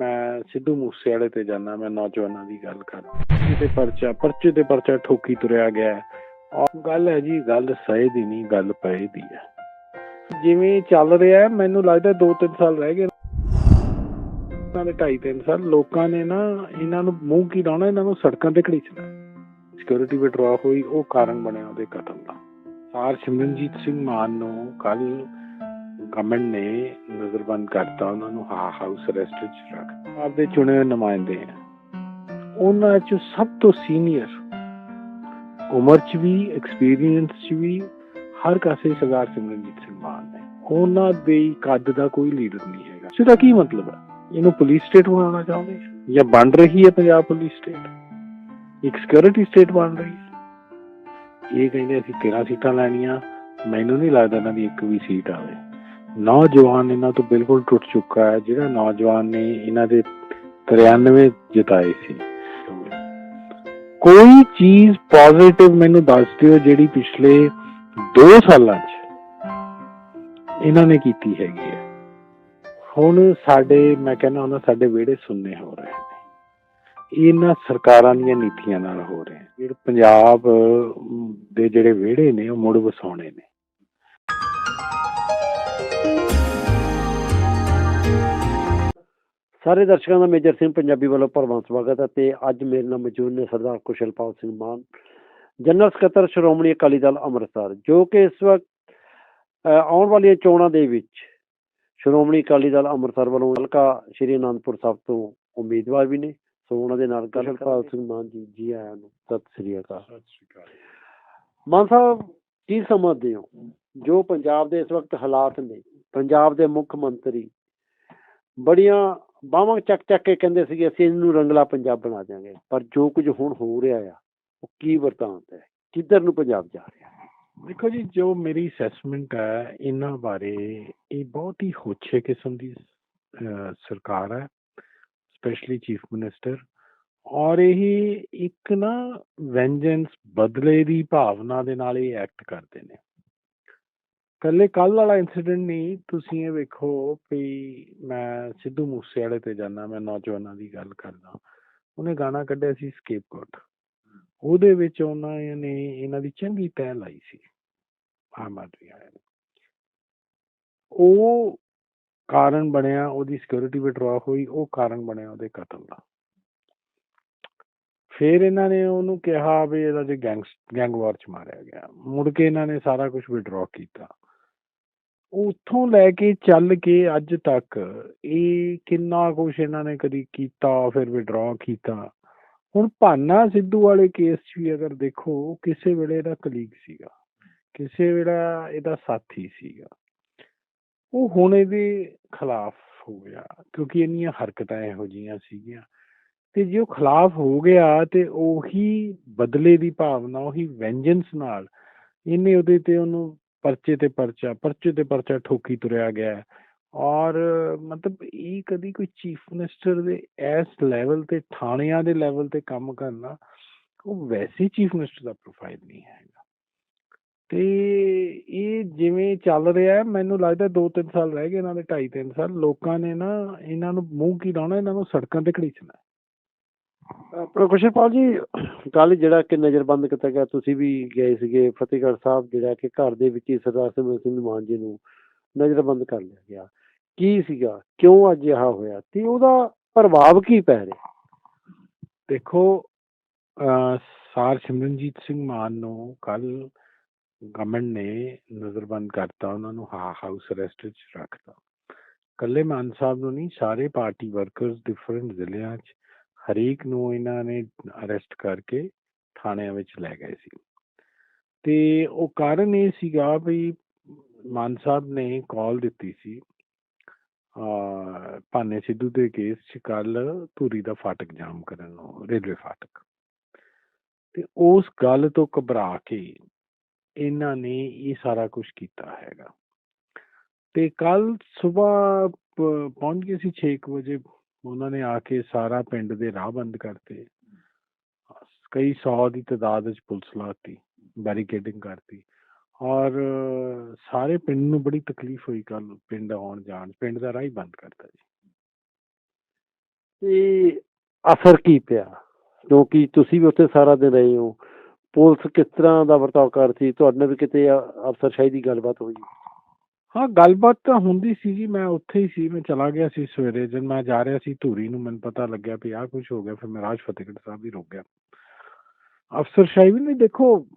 ਮੈਂ ਸਿੱਧੂ ਮੂਸੇ ਵਾਲੇ ਤੇ ਜਾਣਾ ਮੈਂ ਨੌਜਵਾਨਾਂ ਦੀ ਗੱਲ ਕਰ ਤੇ ਪਰਚਾ, ਪਰਚੇ ਤੇ ਪਰਚਾ ਠੋਕੀ ਤੁਰਿਆ ਗਿਆ। ਔਰ ਗੱਲ ਹੈ ਜੀ, ਗੱਲ ਸਹੀ ਦੀ ਨਹੀਂ, ਗੱਲ ਪਏ ਦੀ ਹੈ। ਜਿਵੇਂ ਚੱਲ ਰਿਹਾ ਮੈਨੂੰ ਲੱਗਦਾ 2-3 ਸਾਲ ਰਹਿ ਗਏ। ਇਹਨਾਂ ਦੇ 2.5-3 ਸਾਲ, ਲੋਕਾਂ ਨੇ ਨਾ ਇਹਨਾਂ ਨੂੰ ਮੂੰਹ ਕੀ ਲਾਉਣਾ, ਇਹਨਾਂ ਨੂੰ ਸੜਕਾਂ ਤੇ ਘੜੀਚਣਾ। ਸਿਕਿਉਰਿਟੀ ਵਿਡਰਾ ਹੋਈ, ਉਹ ਕਾਰਨ ਬਣਿਆ ਉਹਦੇ ਕਤਲ ਦਾ। ਸਾਰ ਸਿਮਰਨਜੀਤ ਸਿੰਘ ਮਾਨ ਨੂੰ ਕੱਲ ਗਵਰਨਮੈਂਟ ਨੇ ਨਜ਼ਰਬੰਦ ਕਰਤਾ, ਉਹਨਾਂ ਨੂੰ ਹਾ, ਹਾਊਸ ਅਰੈਸਟ ਵਿੱਚ ਰੱਖ ਆਪਦੇ ਚੁਣੇ ਹੋਏ ਨੁਮਾਇੰਦੇ ਆ। ਉਹਨਾਂ ਚ ਸਭ ਤੋਂ ਸੀਨੀਅਰ, ਉਮਰ ਚ ਵੀ ਐਕਸਪੀਰੀਅੰਸ ਚ ਵੀ, ਹਰ ਕਾਸੇ ਸਰਦਾਰ ਸਿਮਰਨਜੀਤ ਸਿੰਘ ਮਾਨ ਨੇ। ਉਹਨਾਂ ਦੇ ਕੱਦ ਦਾ ਕੋਈ ਲੀਡਰ ਨਹੀਂ ਹੈਗਾ। ਸਿੱਧਾ ਕੀ ਮਤਲਬ ਹੈ ਇਹਨੂੰ ਪੁਲਿਸ ਸਟੇਟ ਬਣਾਉਣਾ ਚਾਹੁੰਦੇ ਜਾਂ ਬਣ ਰਹੀ ਹੈ ਪੰਜਾਬ ਪੁਲਿਸ ਸਟੇਟ ਇੱਕ ਸਿਕਿਉਰਿਟੀ ਸਟੇਟ ਬਣ ਰਹੀ ਹੈ ਇਹ ਕਹਿੰਦੇ ਅਸੀਂ 13 ਸੀਟਾਂ ਲੈਣੀਆਂ। ਮੈਨੂੰ ਨਹੀਂ ਲੱਗਦਾ ਇਹਨਾਂ ਦੀ ਇੱਕ ਵੀ ਸੀਟ ਆਵੇ। ਨੌਜਵਾਨ ਇਹਨਾਂ ਤੋਂ ਬਿਲਕੁਲ ਟੁੱਟ ਚੁੱਕਾ ਹੈ, ਜਿਹੜਾ ਨੌਜਵਾਨ ਨੇ ਇਹਨਾਂ ਦੇ 93 ਜਿਤਾਏ ਸੀ। ਕੋਈ ਚੀਜ਼ ਪੋਜ਼ਿਟਿਵ ਮੈਨੂੰ ਦੱਸ ਦਿਓ ਜਿਹੜੀ ਪਿਛਲੇ 2 ਸਾਲਾਂ 'ਚ ਇਹਨਾਂ ਨੇ ਕੀਤੀ ਹੈਗੀ ਹੈ। ਹੁਣ ਸਾਡੇ, ਮੈਂ ਕਹਿੰਦਾ ਉਹਨਾਂ ਸਾਡੇ ਵਿਹੜੇ ਸੁੰਨੇ ਹੋ ਰਹੇ ਨੇ। ਇਹਨਾਂ ਸਰਕਾਰਾਂ ਦੀਆਂ ਨੀਤੀਆਂ ਨਾਲ ਹੋ ਰਹੇ ਜਿਹੜੇ ਪੰਜਾਬ ਦੇ ਜਿਹੜੇ ਵਿਹੜੇ ਨੇ, ਉਹ ਮੁੜ ਵਸਾਉਣੇ ਨੇ। ਸਾਰੇ ਦਰਸ਼ਕਾਂ ਦਾ ਮੇਜਰ ਸਿੰਘ ਪੰਜਾਬੀ ਵੱਲੋਂ ਭਰਵਾਂ ਸਵਾਗਤ ਹੈ ਤੇ ਅੱਜ ਮੇਰੇ ਨਾਲ ਮੌਜੂਦ ਨੇ ਸਰਦਾਰ ਕੁਸ਼ਲਪਾਲ ਸਿੰਘ ਮਾਨ ਜਨਰਲ ਸਕੱਤਰ ਸ਼੍ਰੋਮਣੀ ਅਕਾਲੀ ਦਲ ਅੰਮ੍ਰਿਤਸਰ ਜੋ ਕਿ ਇਸ ਵਕਤ ਆਉਣ ਵਾਲੀਆਂ ਚੋਣਾਂ ਦੇ ਵਿੱਚ ਸ਼੍ਰੋਮਣੀ ਅਕਾਲੀ ਦਲ ਅੰਮ੍ਰਿਤਸਰ ਵੱਲੋਂ ਹਲਕਾ ਸ਼੍ਰੀ ਅਨੰਦਪੁਰ ਸਾਹਿਬ ਤੋਂ ਉਮੀਦਵਾਰ ਵੀ ਨੇ। ਸੋ ਉਹਨਾਂ ਦੇ ਨਾਲ ਕੁਸ਼ਲਪਾਲ ਸਿੰਘ ਮਾਨ ਜੀ ਜੀ ਆਇਆਂ ਨੂੰ ਸਤਿ ਸ੍ਰੀ ਅਕਾਲ। ਮਾਨ ਸਾਹਿਬ ਕੀ ਸਮਝਦੇ ਹੋ? ਜੋ ਪੰਜਾਬ ਦੇ ਇਸ ਵਕਤ ਹਾਲਾਤ ਨੇ ਪੰਜਾਬ ਦੇ ਮੁੱਖ ਮੰਤਰੀ ਬੜੀਆਂ ਬਾਹਾਂ ਚੱਕ ਚੱਕ ਕੇ ਕਹਿੰਦੇ ਸੀਗੇ, ਅਸੀਂ ਇਹਨੂੰ ਰੰਗਲਾ ਪੰਜਾਬ ਬਣਾ ਦਿਆਂਗੇ। ਪਰ ਜੋ ਕੁਝ ਹੁਣ ਹੋ ਰਿਹਾ ਆ, ਉਹ ਕੀ ਵਰਤਾਂਤ ਹੈ? ਕਿੱਧਰ ਨੂੰ ਪੰਜਾਬ ਜਾ ਰਿਹਾ? ਦੇਖੋ ਜੀ, ਜੋ ਮੇਰੀ ਅਸੈਸਮੈਂਟ ਹੈ, ਇਹਨਾਂ ਬਾਰੇ ਇਹ ਬਹੁਤ ਹੀ ਹੋਛੇ ਕਿਸਮ ਦੀ ਸਰਕਾਰ ਹੈ ਸਪੈਸ਼ਲੀ ਚੀਫ ਮਿਨਿਸਟਰ ਔਰ ਇਹ ਇੱਕ ਨਾ ਵੈਂਜੈਂਸ ਬਦਲੇ ਦੀ ਭਾਵਨਾ ਦੇ ਨਾਲ ਇਹ ਐਕਟ ਕਰਦੇ ਨੇ। ਕੱਲੇ ਕੱਲ ਵਾਲਾ ਇਨਸੀਡੈਂਟ ਨਹੀਂ, ਤੁਸੀਂ ਇਹ ਵੇਖੋ ਵੀ ਮੈਂ ਸਿੱਧੂ ਮੂਸੇ ਵਾਲੇ ਤੇ ਜਾਣਾ ਮੈਂ ਨੌਜਵਾਨਾਂ ਦੀ ਗੱਲ ਕਰਦਾ। ਉਹਨੇ ਗਾਣਾ ਕੱਢਿਆ ਸੀ ਸਕੇਪਗੋਟ ਉਹਦੇ ਵਿੱਚ ਉਹਨਾਂ ਨੇ ਇਹਨਾਂ ਦੀ ਚੰਗੀ ਤਹਿ ਲਾਈ ਸੀ, ਆਮ ਆਦਮੀ ਵਾਲਿਆਂ ਨੇ। ਉਹ ਕਾਰਨ ਬਣਿਆ, ਉਹਦੀ ਸਿਕਿਉਰਿਟੀ ਵਿਡਰਾ ਹੋਈ, ਉਹ ਕਾਰਨ ਬਣਿਆ ਉਹਦੇ ਕਤਲ ਦਾ। ਫਿਰ ਇਹਨਾਂ ਨੇ ਉਹਨੂੰ ਕਿਹਾ ਵੀ ਇਹਦਾ ਜੇ ਗੈਂਗ ਗੈਂਗ ਵਾਰ ਚ ਮਾਰਿਆ ਗਿਆ। ਮੁੜ ਕੇ ਇਹਨਾਂ ਨੇ ਸਾਰਾ ਕੁਝ ਵਿਡਰਾ ਕੀਤਾ। ਉੱਥੋਂ ਲੈ ਕੇ ਚੱਲ ਕੇ ਅੱਜ ਤੱਕ ਇਹ ਕਿੰਨਾ ਕੁਝ ਇਹਨਾਂ ਨੇ ਕਦੀ ਕੀਤਾ, ਫਿਰ ਵਿਡਰਾ ਕੀਤਾ। ਹੁਣ ਭਾਨਾ ਸਿੱਧੂ ਵਾਲੇ ਕੇਸ 'ਚ ਵੀ ਅਗਰ ਦੇਖੋ ਕਿਸੇ ਵੇਲੇ ਇਹਦਾ ਕਲੀਗ ਸੀਗਾ, ਕਿਸੇ ਵੇਲੇ ਇਹਦਾ ਸਾਥੀ ਸੀਗਾ। ਉਹ ਹੁਣ ਇਹਦੇ ਖਿਲਾਫ ਹੋ ਗਿਆ, ਕਿਉਂਕਿ ਇੰਨੀਆਂ ਹਰਕਤਾਂ ਇਹੋ ਜੀਆਂ ਸੀਗੀਆਂ। ਤੇ ਜੇ ਉਹ ਖਿਲਾਫ ਹੋ ਗਿਆ ਤੇ ਉਹੀ ਬਦਲੇ ਦੀ ਭਾਵਨਾ, ਉਹੀ ਵੈਂਜੈਂਸ ਨਾਲ ਇਹਨੇ ਉਹਦੇ ਤੇ ਉਹਨੂੰ ਪਰਚੇ ਤੇ ਪਰਚਾ ਪਰਚੇ ਤੇ ਪਰਚਾ ਠੋਕੀ ਤੁਰਿਆ ਗਿਆ ਹੈ। ਔਰ ਮਤਲਬ ਇਹ ਕਦੀ ਕੋਈ ਚੀਫ ਮਿਨਿਸਟਰ ਦੇ ਇਸ ਲੈਵਲ ਤੇ ਥਾਣਿਆਂ ਦੇ ਲੈਵਲ ਤੇ ਕੰਮ ਕਰਨਾ ਉਹ ਵੈਸੇ ਚੀਫ ਮਿਨਿਸਟਰ ਦਾ ਪ੍ਰੋਫਾਈਲ ਨਹੀਂ ਹੈਗਾ। ਤੇ ਇਹ ਜਿਵੇਂ ਚੱਲ ਰਿਹਾ ਹੈ, ਮੈਨੂੰ ਲੱਗਦਾ 2-3 ਸਾਲ ਰਹਿ ਗਏ ਇਹਨਾਂ ਦੇ 2.5-3 ਸਾਲ। ਲੋਕਾਂ ਨੇ ਨਾ ਇਹਨਾਂ ਨੂੰ ਮੂੰਹ ਕੀ ਲਾਉਣਾ ਇਹਨਾਂ ਨੂੰ ਸੜਕਾਂ ਤੇ ਘੜੀਚਣਾ ਆਪਣਾ ਕੁਸ਼ਲਪਾਲ ਜੀ ਕੱਲ ਜਿਹੜਾ ਕਿ ਨਜ਼ਰਬੰਦ ਕੀਤਾ ਗਿਆ, ਤੁਸੀਂ ਵੀ ਗਏ ਸੀਗੇ ਫਤਿਹਗੜ੍ਹ ਸਾਹਿਬ, ਜਿਹੜਾ ਕਿ ਘਰ ਦੇ ਵਿੱਚ ਹੀ ਸਰਦਾਰ ਸਿਮਰਨ ਸਿੰਘ ਮਾਨ ਜੀ ਨੂੰ ਨਜ਼ਰਬੰਦ ਕਰ ਲਿਆ ਗਿਆ। ਕੀ ਸੀਗਾ? ਕਿਉਂ ਅੱਜ ਇਹ ਹੋਇਆ? ਤੇ ਉਹਦਾ ਪ੍ਰਭਾਵ ਕੀ ਪੈ ਰਿਹਾ? ਦੇਖੋ ਸਾਰ ਸਿਮਰਨਜੀਤ ਸਿੰਘ ਮਾਨ ਨੂੰ ਕੱਲ ਗਵਰਨਮੈਂਟ ਨੇ ਨਜ਼ਰਬੰਦ ਕਰਤਾ, ਉਹਨਾਂ ਨੂੰ ਹਾ ਹਾਊਸ ਅਰੈਸਟ ਵਿੱਚ ਰੱਖਤਾ। ਕੱਲੇ ਮਾਨ ਸਾਹਿਬ ਨੂੰ ਨਹੀਂ, ਸਾਰੇ ਪਾਰਟੀ ਵਰਕਰਸ, ਡਿਫਰੈਂਟ ਜ਼ਿਲ੍ਹਿਆਂ 'ਚ ਹਰੇਕ ਨੂੰ ਇਹਨਾਂ ਨੇ ਅਰੈਸਟ ਕਰਕੇ ਥਾਣਿਆਂ ਵਿੱਚ ਲੈ ਗਏ ਸੀ। ਤੇ ਉਹ ਕਾਰਨ ਇਹ ਸੀਗਾ ਵੀ ਮਾਨ ਸਾਹਿਬ ਨੇ ਕਾਲ ਦਿੱਤੀ ਸੀ, ਅਹ ਭਾਨੇ ਸਿੱਧੂ ਦੇ ਕੇਸ 'ਚ ਕੱਲ ਧੂਰੀ ਦਾ ਫਾਟਕ ਜਾਮ ਕਰਨ ਨੂੰ, ਰੇਲਵੇ ਫਾਟਕ। ਤੇ ਉਸ ਗੱਲ ਤੋਂ ਘਬਰਾ ਕੇ ਇਹਨਾਂ ਨੇ ਇਹ ਸਾਰਾ ਕੁਝ ਕੀਤਾ ਹੈਗਾ। ਤੇ ਕੱਲ ਸਵੇਰ ਪਹੁੰਚ ਗਏ ਸੀ 6 ਵਜੇ ਉਹਨਾਂ ਨੇ ਆ ਕੇ ਸਾਰਾ ਪਿੰਡ ਦੇ ਰਾਹ ਬੰਦ ਕਰਤੇ। ਕਈ ਸੌ ਦੀ ਤਾਦਾਦ ਵਿੱਚ ਪੁਲਿਸ ਲਾਤੀ ਬੈਰੀਕੇਡਿੰਗ ਕਰਤੀ। ਔਰ ਸਾਰੇ ਪਿੰਡ ਨੂੰ ਬੜੀ ਤਕਲੀਫ ਹੋਈ ਕੱਲ ਪਿੰਡ ਆਉਣ ਜਾਣ, ਪਿੰਡ ਦਾ ਰਾਹ ਹੀ ਬੰਦ ਕਰਤਾ ਜੀ। ਤੇ ਅਸਰ ਕੀ ਪਿਆ? ਕਿਉਂਕਿ ਤੁਸੀਂ ਵੀ ਉੱਥੇ ਸਾਰਾ ਦਿਨ ਰਹੇ ਹੋ, ਪੁਲਿਸ ਕਿਸ ਤਰ੍ਹਾਂ ਦਾ ਵਰਤਾਓ ਕਰ ਤੁਹਾਡੇ ਨਾਲ ਵੀ ਕਿਤੇ ਅਫਸਰਸ਼ਾਹੀ ਦੀ ਗੱਲਬਾਤ ਹੋਈ। ਹਾਂ, ਗੱਲਬਾਤ ਤਾਂ ਹੁੰਦੀ ਸੀ ਜੀ ਮੈਂ ਉੱਥੇ ਹੀ ਸੀ, ਮੈਂ ਚਲਾ ਗਿਆ ਸੀ ਸਵੇਰੇ, ਜਦ ਮੈਂ ਜਾ ਰਿਹਾ ਸੀ ਧੂਰੀ ਨੂੰ, ਮੈਨੂੰ ਪਤਾ ਲੱਗਿਆ ਵੀ ਆਹ ਕੁਝ ਹੋ ਗਿਆ, ਫਿਰ ਮੈਂ ਰਾਜ ਫਤਿਹਗੜ੍ਹ ਸਾਹਿਬ ਹੀ ਰੁਕ ਗਿਆ। ਅਫਸਰਸ਼ਾਹੀ ਵੀ ਨਹੀਂ, ਦੇਖੋ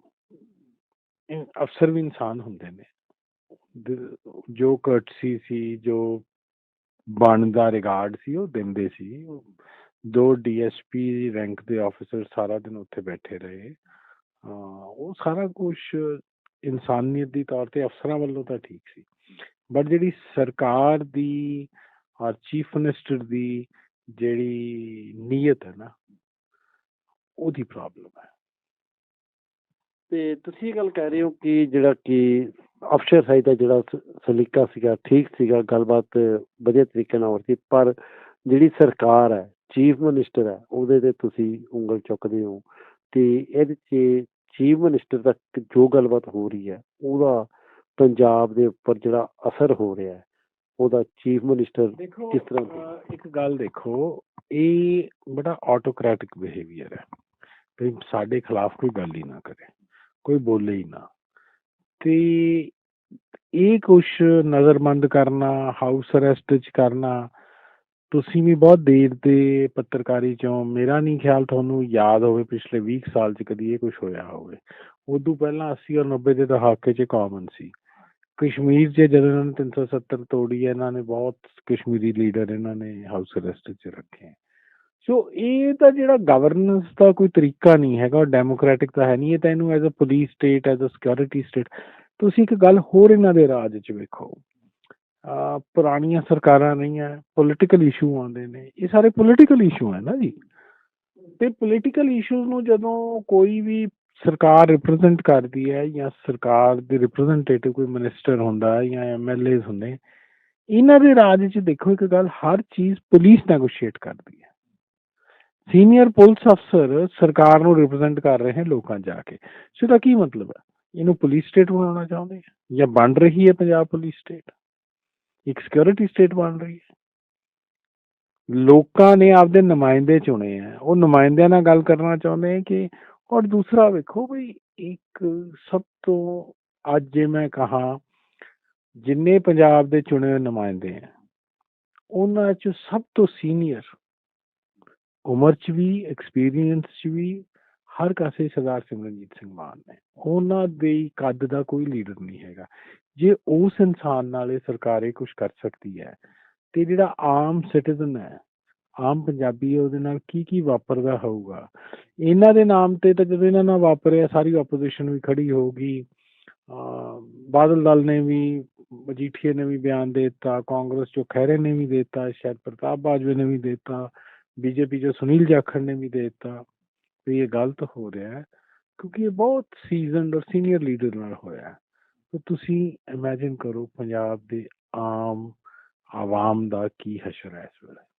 ਇਹ ਅਫਸਰ ਵੀ ਇਨਸਾਨ ਹੁੰਦੇ ਨੇ। ਦ- ਜੋ ਕਰਟਸੀ ਸੀ, ਜੋ ਬਣਦਾ ਰਿਗਾਰਡ ਸੀ, ਉਹ ਦਿੰਦੇ ਸੀ। ਉਹ ਦੋ ਡੀਐਸਪੀ ਰੈਂਕ ਦੇ ਆਫੀਸਰ ਸਾਰਾ ਦਿਨ ਉੱਥੇ ਬੈਠੇ ਰਹੇ। ਹਾਂ ਉਹ ਸਾਰਾ ਕੁਝ ਇਨਸਾਨੀਅਤ ਦੀ ਤੌਰ ਤੇ ਅਫਸਰਾਂ ਵੱਲੋਂ ਤਾਂ ਠੀਕ ਸੀ। ਬਟ ਜਿਹੜੀ ਸਰਕਾਰ ਦੀ ਔਰ ਚੀਫ ਮਿਨਿਸਟਰ ਦੀ ਜਿਹੜੀ ਨੀਅਤ ਹੈ ਨਾ, ਉਹਦੀ ਪ੍ਰੋਬਲਮ ਹੈ। ਤੇ ਤੁਸੀਂ ਇਹ ਗੱਲ ਕਹਿ ਰਹੇ ਹੋ ਕਿ ਜਿਹੜਾ ਕਿ ਅਫਸਰਸ਼ਾਹੀ ਦਾ ਜਿਹੜਾ ਸਲੀਕਾ ਸੀਗਾ, ਠੀਕ ਸੀਗਾ, ਗੱਲਬਾਤ ਵਧੀਆ ਤਰੀਕੇ ਨਾਲ ਹੋ ਰਹੀ ਸੀ, ਪਰ ਜਿਹੜੀ ਸਰਕਾਰ ਹੈ ਚੀਫ ਮਿਨਿਸਟਰ ਹੈ, ਉਹਦੇ ਤੇ ਤੁਸੀਂ ਉਂਗਲ ਚੁੱਕਦੇ ਹੋ ਤੇ ਇਹਦੇ 'ਚ ਚੀਫ ਮਿਨਿਸਟਰ ਤੱਕ ਜੋ ਗੱਲਬਾਤ ਹੋ ਰਹੀ ਹੈ, ਉਹਦਾ ਪੰਜਾਬ ਦੇ ਉੱਪਰ ਜਿਹੜਾ ਅਸਰ ਹੋ ਰਿਹਾ ਹੈ ਉਹਦਾ ਚੀਫ ਮਿਨਿਸਟਰ ਕਿਸ ਤਰ੍ਹਾਂ ਇੱਕ ਗੱਲ ਦੇਖੋ ਇਹ ਬੜਾ ਆਟੋਕ੍ਰੈਟਿਕ ਬਿਹੇਵੀਅਰ ਹੈ। ਵੀ ਸਾਡੇ ਖਿਲਾਫ ਕੋਈ ਗੱਲ ਹੀ ਨਾ ਕਰੇ ਕੋਈ ਬੋਲੇ ਹੀ ਨਾ। ਤੇ ਇਹ ਕੁਛ ਨਜ਼ਰਬੰਦ ਕਰਨਾ ਹਾਊਸ ਅਰੈਸਟ ਚ ਕਰਨਾ ਤੁਸੀਂ ਵੀ ਬਹੁਤ ਦੇਰ ਦੇ ਪੱਤਰਕਾਰੀ ਚੋਂ ਮੇਰਾ ਨਹੀਂ ਖਿਆਲ ਤੁਹਾਨੂੰ ਯਾਦ ਹੋਵੇ ਪਿਛਲੇ 20 ਸਾਲ ਚ ਕਦੀ ਇਹ ਕੁਝ ਹੋਇਆ ਹੋਵੇ। ਉਦੋਂ ਪਹਿਲਾਂ 80 ਔਰ 90 ਦੇ ਦਹਾਕੇ ਚ ਕਾਮਨ ਸੀ। ਕਸ਼ਮੀਰ 'ਚ ਜਦੋਂ ਇਹਨਾਂ ਨੇ 370 ਤੋੜੀ ਹੈ, ਇਹਨਾਂ ਨੇ ਬਹੁਤ ਕਸ਼ਮੀਰੀ ਲੀਡਰ ਇਹਨਾਂ ਨੇ ਹਾਊਸ ਅਰੈਸਟ 'ਚ ਰੱਖੇ ਸੋ ਇਹ ਤਾਂ ਜਿਹੜਾ ਗਵਰਨੈਂਸ ਦਾ ਕੋਈ ਤਰੀਕਾ ਨਹੀਂ ਹੈਗਾ, ਉਹ ਡੈਮੋਕ੍ਰੈਟਿਕ ਤਾਂ ਹੈ ਨਹੀਂ, ਇਹ ਤਾਂ ਇਹਨੂੰ as a police state as a security state ਤੁਸੀਂ ਇੱਕ ਗੱਲ ਹੋਰ ਇਹਨਾਂ ਦੇ ਰਾਜ 'ਚ ਵੇਖੋ। ਆ ਪੁਰਾਣੀਆਂ ਸਰਕਾਰਾਂ ਰਹੀਆਂ ਪੋਲੀਟੀਕਲ ਇਸ਼ੂ ਆਉਂਦੇ ਨੇ, ਇਹ ਸਾਰੇ ਪੋਲੀਟੀਕਲ ਇਸ਼ੂ ਹੈ ਨਾ ਜੀ। ਤੇ ਪੋਲੀਟੀਕਲ ਇਸ਼ੂ ਨੂੰ ਜਦੋਂ ਕੋਈ ਵੀ ਸਰਕਾਰ ਰਿਪਰੈਜ਼ੈਂਟ ਕਰਦੀ ਹੈ ਜਾਂ ਸਰਕਾਰ ਦੇ ਰਿਪਰੈਜ਼ੈਂਟੇਟਿਵ ਕੋਈ ਮਿਨਿਸਟਰ ਹੁੰਦਾ ਹੈ ਜਾਂ ਐਮਐਲਏ ਹੁੰਦੇ ਇਹਨਾਂ ਦੇ ਰਾਜ 'ਚ ਦੇਖੋ ਇੱਕ ਗੱਲ, ਹਰ ਚੀਜ਼ ਪੁਲਿਸ ਨੈਗੋਸ਼ੀਏਟ ਕਰਦੀ ਹੈ। ਸੀਨੀਅਰ ਪੁਲਿਸ ਅਫਸਰ ਸਰਕਾਰ ਨੂੰ ਰਿਪਰੈਜ਼ੈਂਟ ਕਰ ਰਹੇ ਹਨ ਲੋਕਾਂ ਜਾ ਕੇ। ਸੋ ਇਹਦਾ ਕੀ ਮਤਲਬ ਹੈ? ਇਹਨੂੰ ਪੁਲਿਸ ਸਟੇਟ ਬਣਾਉਣਾ ਚਾਹੁੰਦੇ ਆ ਜਾਂ ਬਣ ਰਹੀ ਹੈ ਪੰਜਾਬ ਪੁਲਿਸ ਸਟੇਟ ਇੱਕ ਸਿਕਿਉਰਿਟੀ ਸਟੇਟ ਬਣ ਰਹੀ ਹੈ। ਲੋਕਾਂ ਨੇ ਆਪਦੇ ਨੁਮਾਇੰਦੇ ਚੁਣੇ ਆ ਉਹ ਨੁਮਾਇੰਦਿਆਂ ਨਾਲ ਗੱਲ ਕਰਨਾ ਚਾਹੁੰਦੇ ਆ ਕਿ ਔਰ ਦੂਸਰਾ ਵੇਖੋ ਵੀ ਇੱਕ ਸਭ ਤੋਂ ਅੱਜ ਜੇ ਮੈਂ ਕਹਾ, ਜਿੰਨੇ ਪੰਜਾਬ ਦੇ ਚੁਣੇ ਹੋਏ ਨੁਮਾਇੰਦੇ ਆ ਉਹਨਾਂ ਚ ਸਭ ਤੋਂ ਸੀਨੀਅਰ ਉਮਰ ਚ ਵੀ ਐਕਸਪੀਰੀਅੰਸ ਚ ਵੀ, ਹਰ ਕਾਸੇ ਸਰਦਾਰ ਸਿਮਰਨਜੀਤ ਸਿੰਘ ਮਾਨ ਨੇ। ਉਹਨਾਂ ਦੇ ਕੱਦ ਦਾ ਕੋਈ ਲੀਡਰ ਨਹੀਂ ਹੈਗਾ। ਜੇ ਉਸ ਇਨਸਾਨ ਨਾਲ ਇਹ ਸਰਕਾਰ ਇਹ ਕੁਝ ਕਰ ਸਕਦੀ ਹੈ, ਤੇ ਜਿਹੜਾ ਆਮ ਸਿਟੀਜ਼ਨ ਹੈ ਆਮ ਪੰਜਾਬੀ ਉਹਦੇ ਨਾਲ ਕੀ ਕੀ ਵਾਪਰਦਾ ਹੋਊਗਾ। ਇਹਨਾਂ ਦੇ ਨਾਮ ਤੇ ਤਾਂ ਜਦੋਂ ਇਹਨਾਂ ਨਾਲ ਵਾਪਰਿਆ, ਸਾਰੀ ਆਪੋਜੀਸ਼ਨ ਵੀ ਖੜੀ ਹੋਊਗੀ। ਬਾਦਲ ਦਲ ਨੇ ਵੀ ਮਜੀਠੀਏ ਨੇ ਵੀ ਬਿਆਨ ਦੇ ਦਿੱਤਾ, ਕਾਂਗਰਸ ਚੋਂ ਖਹਿਰੇ ਨੇ ਵੀ ਦੇ ਦਿੱਤਾ, ਸ਼ਾਇਦ ਪ੍ਰਤਾਪ ਬਾਜਵੇ ਨੇ ਵੀ ਦੇ ਦਿੱਤਾ, ਬੀਜੇਪੀ ਚੋਂ ਸੁਨੀਲ ਜਾਖੜ ਨੇ ਵੀ ਦੇ ਦਿੱਤਾ। ਵੀ ਇਹ ਗਲਤ ਹੋ ਰਿਹਾ ਹੈ, ਕਿਉਂਕਿ ਇਹ ਬਹੁਤ ਸੀਜ਼ਨਡ ਔਰ ਸੀਨੀਅਰ ਲੀਡਰ ਨਾਲ ਹੋਇਆ ਹੈ। ਤਾਂ ਤੁਸੀਂ ਇਮੇਜਿਨ ਕਰੋ ਪੰਜਾਬ ਦੇ ਆਮ ਆਵਾਮ ਦਾ ਕੀ ਹਸ਼ਰ ਹੈ ਇਸ ਵੇਲੇ।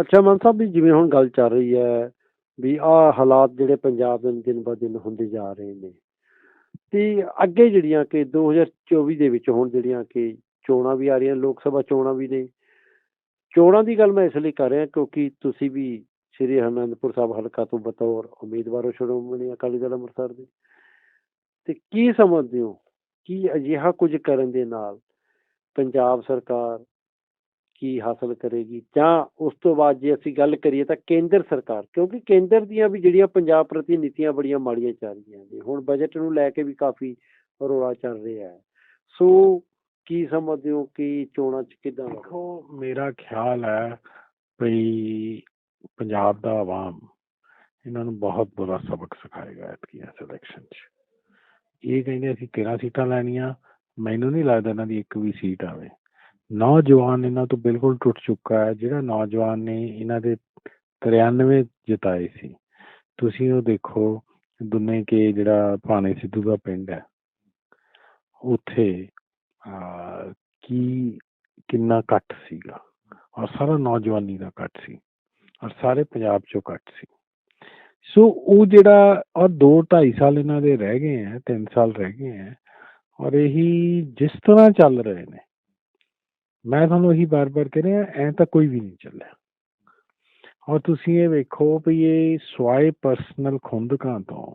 ਅੱਛਾ ਮਨ ਸਾਹਿਬ ਵੀ ਜਿਵੇਂ ਹੁਣ ਗੱਲ ਚੱਲ ਰਹੀ ਹੈ ਵੀ ਆਹ ਹਾਲਾਤ ਜਿਹੜੇ ਪੰਜਾਬ ਦੇ ਦਿਨ ਬ ਦਿਨ ਹੁੰਦੇ ਜਾ ਰਹੇ ਨੇ, ਤੇ ਅੱਗੇ ਜਿਹੜੀਆਂ ਕਿ 2024 ਦੇ ਵਿੱਚ ਹੁਣ ਜਿਹੜੀਆਂ ਕਿ ਚੋਣਾਂ ਵੀ ਆ ਰਹੀਆਂ, ਲੋਕ ਸਭਾ ਚੋਣਾਂ ਵੀ ਨੇ, ਚੋਣਾਂ ਦੀ ਗੱਲ ਮੈਂ ਇਸ ਲਈ ਕਰ ਰਿਹਾ ਕਿਉਂਕਿ ਤੁਸੀਂ ਵੀ ਸ੍ਰੀ ਹਰਿਮੰਦਪੁਰ ਸਾਹਿਬ ਹਲਕਾ ਤੋਂ ਬਤੌਰ ਉਮੀਦਵਾਰ ਹੋ, ਸ਼੍ਰੋਮਣੀ ਅਕਾਲੀ ਦਲ ਅੰਮ੍ਰਿਤਸਰ ਦੇ, ਤੇ ਕੀ ਸਮਝਦੇ ਹੋ, ਕੀ ਅਜਿਹਾ ਕੁਝ ਕਰਨ ਦੇ ਨਾਲ ਪੰਜਾਬ ਸਰਕਾਰ ਕੀ ਹਾਸਲ ਕਰੇਗੀ? ਜਾਂ ਉਸ ਤੋਂ ਬਾਅਦ ਜੇ ਅਸੀਂ ਗੱਲ ਕਰੀਏ ਤਾਂ ਕੇਂਦਰ ਸਰਕਾਰ, ਕਿਉਂਕਿ ਕੇਂਦਰ ਦੀਆਂ ਵੀ ਜਿਹੜੀਆਂ ਪੰਜਾਬ ਪ੍ਰਤੀ ਨੀਤੀਆਂ ਬੜੀਆਂ ਮਾੜੀਆਂ ਚੱਲ ਰਹੀਆਂ ਨੇ, ਹੁਣ ਬਜਟ ਨੂੰ ਲੈ ਕੇ ਵੀ ਕਾਫੀ ਰੌਲਾ ਚੱਲ ਰਿਹਾ ਹੈ। ਸੋ ਕੀ ਸਮਝਦੇ ਹੋ ਕਿ ਚੋਣਾਂ 'ਚ ਕਿਦਾਂ ਦੇਖੋ, ਮੇਰਾ ਖਿਆਲ ਹੈ ਵੀ ਪੰਜਾਬ ਦਾ ਆਵਾਮ ਇਹਨਾਂ ਨੂੰ ਬਹੁਤ ਬੁਰਾ ਸਬਕ ਸਿਖਾਏਗਾ ਐਤਕੀ ਇਸ ਇਲੈਕਸ਼ਨ 'ਚ। ਇਹ ਕਹਿੰਦੇ ਅਸੀਂ 13 ਸੀਟਾਂ ਲੈਣੀਆਂ, ਮੈਨੂੰ ਨਹੀਂ ਲੱਗਦਾ ਇਹਨਾਂ ਦੀ ਇੱਕ ਵੀ ਸੀਟ ਆਵੇ। ਨੌਜਵਾਨ ਇਹਨਾਂ ਤੋਂ ਬਿਲਕੁਲ ਟੁੱਟ ਚੁੱਕਾ ਹੈ, ਜਿਹੜਾ ਨੌਜਵਾਨ ਨੇ ਇਹਨਾਂ ਦੇ 93 ਜਿਤਾਏ ਸੀ। ਤੁਸੀਂ ਉਹ ਦੇਖੋ ਦੁੰਨੇ ਕੇ ਜਿਹੜਾ ਭਾਣੇ ਸਿੱਧੂ ਦਾ ਪਿੰਡ ਹੈ। ਉੱਥੇ ਕੀ, ਕਿੰਨਾ ਕੱਟ ਸੀਗਾ? ਔਰ ਸਾਰਾ ਨੌਜਵਾਨੀ ਦਾ ਕੱਟ ਸੀ। ਔਰ ਸਾਰੇ ਪੰਜਾਬ ਚੋਂ ਘੱਟ ਸੀ। ਸੋ ਉਹ ਜਿਹੜਾ, ਔਰ 2 2.5 ਸਾਲ ਇਹਨਾਂ ਦੇ ਰਹਿ ਗਏ ਹੈ 3 ਸਾਲ ਰਹਿ ਗਏ ਹੈ। ਔਰ ਇਹੀ ਜਿਸ ਤਰ੍ਹਾਂ ਚੱਲ ਰਹੇ ਨੇ ਮੈਂ ਤੁਹਾਨੂੰ ਇਹੀ ਬਾਰ-ਬਾਰ ਕਹਿ ਰਿਹਾ ਐ ਤਾਂ ਕੋਈ ਵੀ ਨਹੀਂ ਚੱਲਿਆ ਔਰ ਤੁਸੀਂ ਇਹ ਵੇਖੋ ਵੀ ਇਹ ਸਵਾਏ ਪਰਸਨਲ ਖੁੰਦਕਾਂ ਤੋਂ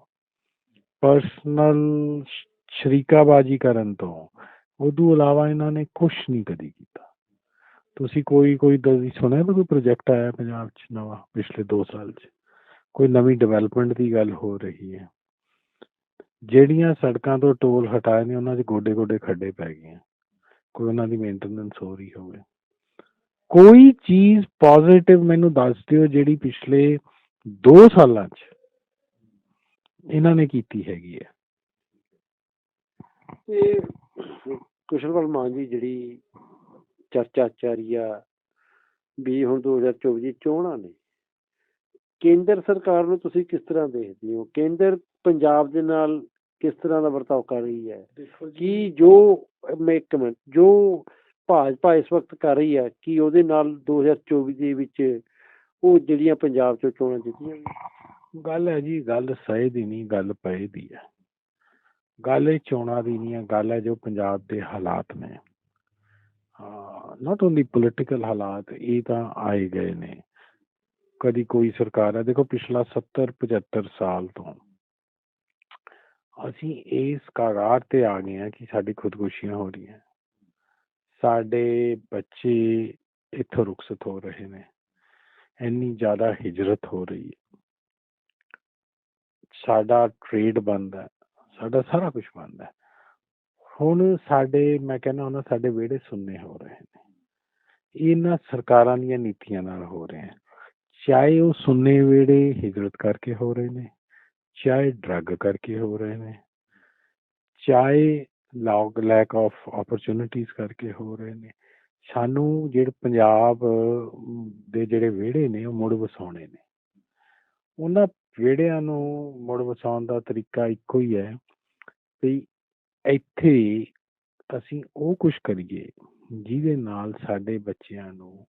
ਪਰਸਨਲ ਸ਼ਰੀਕਾਬਾਜੀ ਕਰਨ ਤੋਂ ਉਦੋਂ ਇਲਾਵਾ ਇਹਨਾਂ ਨੇ ਕੁਝ ਨਹੀਂ ਕਦੀ ਕੀਤਾ ਤੁਸੀਂ ਕੋਈ ਕੋਈ ਦਸੀ ਸੁਣਿਆ ਵੀ ਕੋਈ ਪ੍ਰੋਜੈਕਟ ਆਇਆ ਪੰਜਾਬ 'ਚ ਨਵਾਂ ਪਿਛਲੇ 2 ਸਾਲ 'ਚ ਕੋਈ ਨਵੀਂ ਡਿਵੈਲਪਮੈਂਟ ਦੀ ਗੱਲ ਹੋ ਰਹੀ ਹੈ ਜਿਹੜੀਆਂ ਸੜਕਾਂ ਤੋਂ ਟੋਲ ਹਟਾਏ ਨੇ ਉਹਨਾਂ 'ਚ ਗੋਡੇ ਗੋਡੇ ਖੱਡੇ ਪੈ ਗਏ ਆ ਕੋਈ ਉਹਨਾਂ ਦੀ ਮੇਨਟੇਨੈਂਸ ਹੋ ਰਹੀ ਹੋਵੇ। ਕੋਈ ਚੀਜ਼ ਪੋਜ਼ਿਟਿਵ ਮੈਨੂੰ ਦੱਸ ਦਿਓ ਜਿਹੜੀ ਪਿਛਲੇ 2 ਸਾਲਾਂ 'ਚ ਇਹਨਾਂ ਨੇ ਕੀਤੀ ਹੈਗੀ ਹੈ। ਤੇ ਕੁਸ਼ਲਪਾਲ ਮਾਨ ਜੀ ਜਿਹੜੀ ਚਰਚਾ ਚੱਲ ਆ ਵੀ ਹੁਣ 2024 ਦੀ ਚੋਣਾਂ ਨੇ, ਕੇਂਦਰ ਸਰਕਾਰ ਨੂੰ ਤੁਸੀਂ ਕਿਸ ਤਰ੍ਹਾਂ ਦੇਖਦੇ ਹੋ? ਕੇਂਦਰ ਪੰਜਾਬ ਦੇ ਨਾਲ ਕਿਸ ਤਰ੍ਹਾਂ ਦਾ ਵਰਤਾਓ ਕਰ ਰਹੀ ਹੈ? ਕਿ ਜੋ ਮੈਂ ਇੱਕ ਮਿੰਟ ਜੋ ਭਾਜਪਾ ਇਸ ਵਕਤ ਕਰ ਰਹੀ ਹੈ ਕਿ ਉਹਦੇ ਨਾਲ 2024 ਦੇ ਵਿੱਚ ਉਹ ਜਿਹੜੀਆਂ ਪੰਜਾਬ ਚੋਂ ਚੋਣਾਂ ਜਿੱਤੀਆਂ ਗੱਲ ਹੈ ਜੀ ਗੱਲ ਸਹੀ ਦੀ ਨਹੀਂ ਗੱਲ ਪਏ ਦੀ ਹੈ। ਗੱਲ ਇਹ ਚੋਣਾਂ ਦੀ ਨਹੀਂ ਹੈ ਗੱਲ ਹੈ ਜੋ ਪੰਜਾਬ ਦੇ ਹਾਲਾਤ ਨੇ। ਹਾਂ ਨਾਟ ਓਨਲੀ ਪੋਲੀਟੀਕਲ ਹਾਲਾਤ ਇਹ ਤਾਂ ਆਏ ਗਏ ਨੇ। ਕਦੀ ਕੋਈ ਸਰਕਾਰ ਹੈ ਦੇਖੋ ਪਿਛਲਾ 70 75 ਸਾਲ ਤੋਂ ਅਸੀਂ ਇਸ ਕਗਾਰ ਤੇ ਆ ਗਏ ਹਾਂ ਕਿ ਸਾਡੀ ਖੁਦਕੁਸ਼ੀਆਂ ਹੋ ਰਹੀਆਂ ਸਾਡੇ ਬੱਚੇ ਇੱਥੋਂ ਰੁਖਸਤ ਹੋ ਰਹੇ ਨੇ। ਇੰਨੀ ਜ਼ਿਆਦਾ ਹਿਜਰਤ ਹੋ ਰਹੀ ਹੈ। ਸਾਡਾ ਟ੍ਰੇਡ ਬੰਦ ਹੈ। ਸਾਡਾ ਸਾਰਾ ਕੁਝ ਬੰਦ ਹੈ। ਹੁਣ ਸਾਡੇ, ਮੈਂ ਕਹਿੰਦਾ ਉਹਨਾਂ ਸਾਡੇ ਵਿਹੜੇ ਸੁੰਨੇ ਹੋ ਰਹੇ ਨੇ। ਇਹਨਾਂ ਸਰਕਾਰਾਂ ਦੀਆਂ ਨੀਤੀਆਂ ਨਾਲ ਹੋ ਰਹੇ ਹੈ ਚਾਹੇ ਉਹ ਸੁੰਨੇ ਵਿਹੜੇ ਹਿਜਰਤ ਕਰਕੇ ਹੋ ਰਹੇ ਨੇ। ਚਾਹੇ ਡਰੱਗ ਕਰਕੇ ਹੋ ਰਹੇ ਨੇ ਚਾਹੇ ਲੌਗ ਲੈਕ ਆਫ ਓਪਰਚੁਨਿਟੀਜ਼ ਕਰਕੇ ਹੋ ਰਹੇ ਨੇ ਸਾਨੂੰ ਜਿਹੜੇ ਪੰਜਾਬ ਦੇ ਜਿਹੜੇ ਵਿਹੜੇ ਨੇ ਉਹ ਮੁੜ ਵਸਾਉਣੇ ਨੇ ਉਹਨਾਂ ਵਿਹੜਿਆਂ ਨੂੰ ਮੁੜ ਵਸਾਉਣ ਦਾ ਤਰੀਕਾ ਇੱਕੋ ਹੀ ਹੈ ਵੀ ਇੱਥੇ ਅਸੀਂ ਉਹ ਕੁਝ ਕਰੀਏ ਜਿਹਦੇ ਨਾਲ ਸਾਡੇ ਬੱਚਿਆਂ ਨੂੰ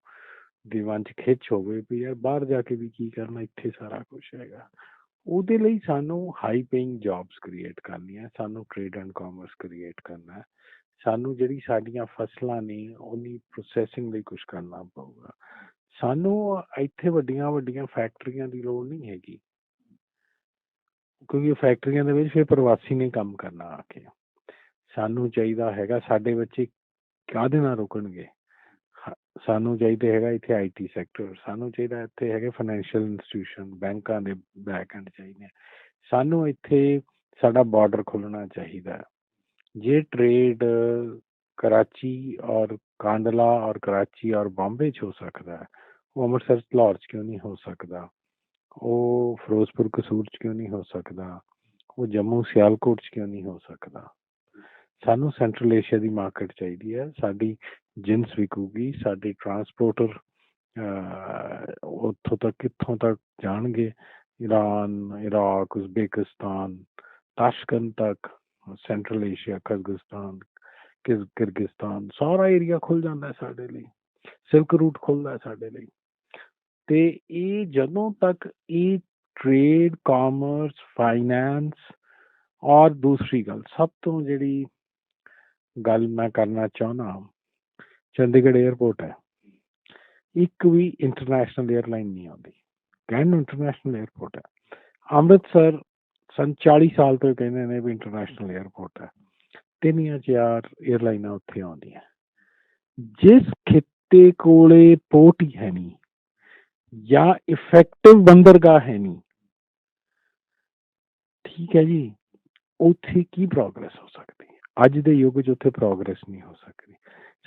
ਦਿਮਾਗ 'ਚ ਖਿੱਚ ਹੋਵੇ ਵੀ ਯਾਰ ਬਾਹਰ ਜਾ ਕੇ ਵੀ ਕੀ ਕਰਨਾ ਇੱਥੇ ਸਾਰਾ ਕੁਝ ਹੈਗਾ ਉਹਦੇ ਲਈ ਸਾਨੂੰ ਹਾਈ ਪੇਇੰਗ ਜੌਬਸ ਕ੍ਰੀਏਟ ਕਰਨੀਆਂ, ਸਾਨੂੰ ਟ੍ਰੇਡ ਐਂਡ ਕਾਮਰਸ ਕ੍ਰੀਏਟ ਕਰਨਾ ਸਾਨੂੰ ਜਿਹੜੀ ਸਾਡੀਆਂ ਫਸਲਾਂ ਨੇ ਉਹਦੀ ਪ੍ਰੋਸੈਸਿੰਗ ਲਈ ਕੁਝ ਕਰਨਾ ਪਊਗਾ। ਸਾਨੂੰ ਇੱਥੇ ਵੱਡੀਆਂ ਵੱਡੀਆਂ ਫੈਕਟਰੀਆਂ ਦੀ ਲੋੜ ਨਹੀਂ ਹੈਗੀ। ਕਿਉਂਕਿ ਫੈਕਟਰੀਆਂ ਦੇ ਵਿੱਚ ਫਿਰ ਪ੍ਰਵਾਸੀ ਨੇ ਕੰਮ ਕਰਨਾ ਆ ਕੇ ਸਾਨੂੰ ਚਾਹੀਦਾ ਹੈਗਾ ਸਾਡੇ ਬੱਚੇ ਕਾਹਦੇ ਨਾਲ ਰੁਕਣਗੇ? ਸਾਨੂੰ ਚਾਹੀਦਾ ਹੈਗਾ ਇੱਥੇ ਆਈਟੀ ਸੈਕਟਰ ਸਾਨੂੰ ਚਾਹੀਦਾ ਇੱਥੇ ਹੈਗੇ ਫਾਈਨੈਂਸ਼ੀਅਲ ਇੰਸਟੀਟਿਊਸ਼ਨ ਬੈਂਕਾਂ ਦੇ ਬੈਕ ਐਂਡ ਚਾਹੀਦੇ ਸਾਨੂੰ ਇੱਥੇ ਸਾਡਾ ਬਾਰਡਰ ਖੁੱਲਣਾ ਚਾਹੀਦਾ ਜੇ ਟ੍ਰੇਡ ਕਰਾਚੀ ਔਰ ਕਾਂਡਲਾ ਔਰ ਕਰਾਚੀ ਔਰ ਬੰਬੇ 'ਚ ਹੋ ਸਕਦਾ ਹੈ, ਉਹ ਅੰਮ੍ਰਿਤਸਰ ਲਾਹੌਰ 'ਚ ਕਿਉਂ ਨਹੀਂ ਹੋ ਸਕਦਾ? ਉਹ ਫਿਰੋਜ਼ਪੁਰ, ਕਸੂਰ 'ਚ ਕਿਉਂ ਨਹੀਂ ਹੋ ਸਕਦਾ? ਉਹ ਜੰਮੂ, ਸਿਆਲਕੋਟ 'ਚ ਕਿਉਂ ਨਹੀਂ ਹੋ ਸਕਦਾ? ਸਾਨੂੰ ਸੈਂਟਰਲ ਏਸ਼ੀਆ ਦੀ ਮਾਰਕੀਟ ਚਾਹੀਦੀ ਹੈ। ਸਾਡੀ ਜਿੰਸ ਵਿਕੂਗੀ ਸਾਡੇ ਟਰਾਂਸਪੋਰਟਰ ਉੱਥੋਂ ਤੱਕ, ਕਿੱਥੋਂ ਤੱਕ ਜਾਣਗੇ? ਈਰਾਨ ਇਰਾਕ, ਉਜ਼ਬੇਕਿਸਤਾਨ ਤਾਸ਼ਕੰਦ ਤੱਕ, ਸੈਂਟਰਲ ਏਸ਼ੀਆ, ਕਜ਼ਗਸਤਾਨ ਕਿਰ ਕਿਰਗਿਸਤਾਨ, ਸਾਰਾ ਏਰੀਆ ਖੁੱਲ ਜਾਂਦਾ ਹੈ ਸਾਡੇ ਲਈ। ਸਿਲਕ ਰੂਟ ਖੁੱਲਦਾ ਹੈ ਸਾਡੇ ਲਈ। ਤੇ ਇਹ ਜਦੋਂ ਤੱਕ ਇਹ ਟ੍ਰੇਡ ਕਾਮਰਸ ਫਾਈਨੈਂਸ ਔਰ ਦੂਸਰੀ ਗੱਲ, ਸਭ ਤੋਂ ਜਿਹੜੀ ਗੱਲ ਮੈਂ ਕਰਨਾ ਚਾਹੁੰਦਾ ਚੰਡੀਗੜ੍ਹ 에ਅਰਪੋਰਟ ਹੈ। ਇੱਕ ਵੀ ਇੰਟਰਨੈਸ਼ਨਲ 에ਅਰਲਾਈਨ ਨਹੀਂ ਆਉਂਦੀ। ਗ੍ਰੈਂਡ ਇੰਟਰਨੈਸ਼ਨਲ 에ਅਰਪੋਰਟ ਹੈ। ਅੰਮ੍ਰਿਤਸਰ ਸਨ 40 ਸਾਲ ਤੋਂ ਕਹਿੰਦੇ ਨੇ ਵੀ ਇੰਟਰਨੈਸ਼ਨਲ 에ਅਰਪੋਰਟ ਹੈ। ਤਿੰਨ ਜਾਂ ਚਾਰ 에ਅਰਲਾਈਨਾਂ ਉੱਥੇ ਆਉਂਦੀਆਂ। ਜਿਸ ਖਿੱਤੇ ਕੋਲੇ ਪੋਰਟ ਹੀ ਹੈ ਨਹੀਂ ਜਾਂ ਇਫੈਕਟਿਵ ਬੰਦਰਗਾਹ ਹੈ ਨਹੀਂ, ਠੀਕ ਹੈ ਜੀ, ਉੱਥੇ ਕੀ ਪ੍ਰੋਗਰੈਸ ਹੋ ਸਕਦੀ? ਹੈ ਅੱਜ ਦੇ ਯੁੱਗ 'ਚ ਉੱਥੇ ਪ੍ਰੋਗਰੈਸ ਨਹੀਂ ਹੋ ਸਕਦੀ।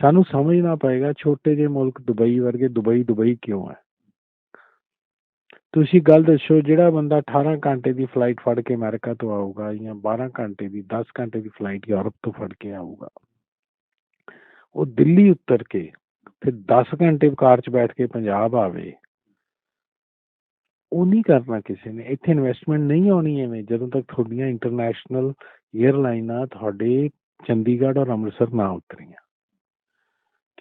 ਸਾਨੂੰ ਸਮਝਣਾ ਪਏਗਾ ਛੋਟੇ ਜਿਹੇ ਮੁਲਕ ਦੁਬਈ ਵਰਗੇ ਦੁਬਈ ਦੁਬਈ ਕਿਉਂ ਹੈ ਤੁਸੀਂ ਗੱਲ ਦੱਸੋ ਜਿਹੜਾ ਬੰਦਾ 18 ਘੰਟੇ ਦੀ ਫਲਾਈਟ ਫੜ ਕੇ ਅਮਰੀਕਾ ਤੋਂ ਆਊਗਾ ਜਾਂ 12 ਘੰਟੇ ਦੀ 10 ਘੰਟੇ ਦੀ ਫਲਾਈਟ ਯੂਰਪ ਤੋਂ ਫੜ ਕੇ ਆਊਗਾ ਉਹ ਦਿੱਲੀ ਉਤਰ ਕੇ ਫਿਰ 10 ਘੰਟੇ ਕਾਰ 'ਚ ਬੈਠ ਕੇ ਪੰਜਾਬ ਆਵੇ ਉਹ ਨਹੀਂ ਕਰਨਾ ਕਿਸੇ ਨੇ ਇੱਥੇ ਇਨਵੈਸਟਮੈਂਟ ਨਹੀਂ ਆਉਣੀ ਐਵੇਂ ਜਦੋਂ ਤੱਕ ਤੁਹਾਡੀਆਂ ਇੰਟਰਨੈਸ਼ਨਲ 에ਅਰਲਾਈਨਾਂ ਤੁਹਾਡੇ ਚੰਡੀਗੜ੍ਹ ਔਰ ਅੰਮ੍ਰਿਤਸਰ ਨਾ ਉਤਰੀਆਂ